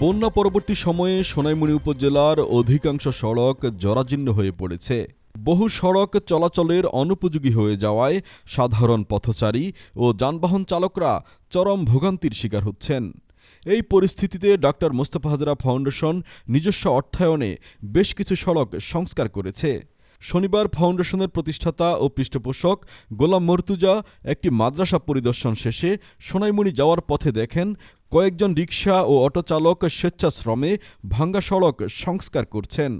বন্যা পরবর্তী সময়ে সোনাইমুড়ি উপজেলার অধিকাংশ সড়ক জরাজীর্ণ হয়ে পড়েছে। বহু সড়ক চলাচলের অনুপযোগী হয়ে যাওয়ায় সাধারণ পথচারী ও যানবাহন চালকরা চরম ভোগান্তির শিকার হচ্ছেন। এই পরিস্থিতিতে ডক্টর মোস্তফা হাজরা ফাউন্ডেশন নিজস্ব অর্থায়নে বেশ কিছু সড়ক সংস্কার করেছে। শনিবার ফাউন্ডেশনের প্রতিষ্ঠাতা ও পৃষ্ঠপোষক গোলাম মর্তুজা একটি মাদ্রাসা পরিদর্শন শেষে সোনাইমুড়ি যাওয়ার পথে দেখেন, কয়েকজন রিকশা ও অটোচালক স্বেচ্ছাশ্রমে ভাঙ্গা সড়ক সংস্কার করছেন।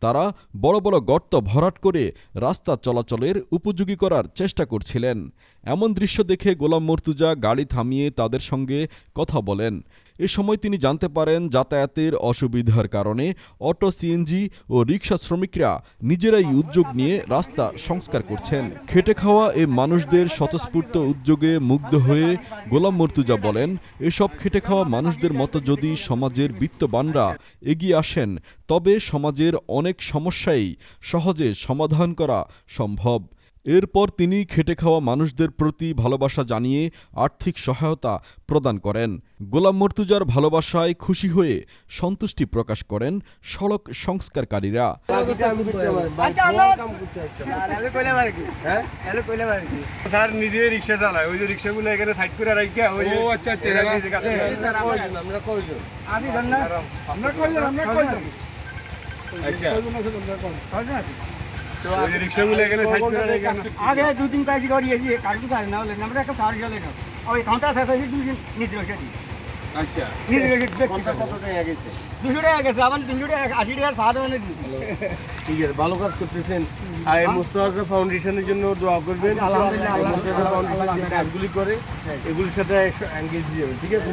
তারা বড় বড় গর্ত ভরাট করে রাস্তা চলাচলের উপযোগী করার চেষ্টা করছিলেন। এমন দৃশ্য দেখে গোলাম মর্তুজা গাড়ি থামিয়ে তাদের সঙ্গে কথা বলেন। এ সময় তিনি জানতে পারেন যাতায়াতের অসুবিধার কারণে অটো সিএনজি ও রিকশা শ্রমিকরা নিজেরাই উদ্যোগ নিয়ে রাস্তা সংস্কার করছেন। খেটে খাওয়া এ মানুষদের স্বতঃস্ফূর্ত উদ্যোগে মুগ্ধ হয়ে গোলাম মর্তুজা বলেন, এসব খেটে খাওয়া মানুষদের মতো যদি সমাজের বিত্তবানরা এগিয়ে আসেন, তবে সমাজের অনেক সমস্যাই সহজে সমাধান করা সম্ভব। এরপর তিনি খেটে খাওয়া মানুষদের প্রতি ভালোবাসা জানিয়ে আর্থিক সহায়তা প্রদান করেন। গোলাম মর্তুজার ভালোবাসায় খুশি হয়ে সন্তুষ্টি প্রকাশ করেন সড়ক সংস্কারকারীরা। স্যার নিজে রিক্সা চালায়। ওই যে রিক্সাগুলো এখানে সাইড করে রাখা আচ্ছা আচ্ছা আমরা কয়জন আমরা কয়জন আমরা কয়জন আচ্ছা ওই যে রিক্সাগুলো এখানে সাইড করে রাখা আগে দুই কাজ করিয়েছি কাটু সার না হলে আমরা একটা সার জলে খাব। ওই কাউন্টার শেষ হয়েছে দুই নিদ্র সেটি আচ্ছা। দুশো টাকা গেছে আবার তিনশো টাকা আশি টাকার সাত দিচ্ছি ঠিক আছে ভালো কাজ করতেছেন। আর মুস্তফা ফাউন্ডেশনের জন্য দোয়া করবেন। মুস্তফা ফাউন্ডেশন কাজগুলি করে এগুলির সাথে দিয়ে ঠিক আছে।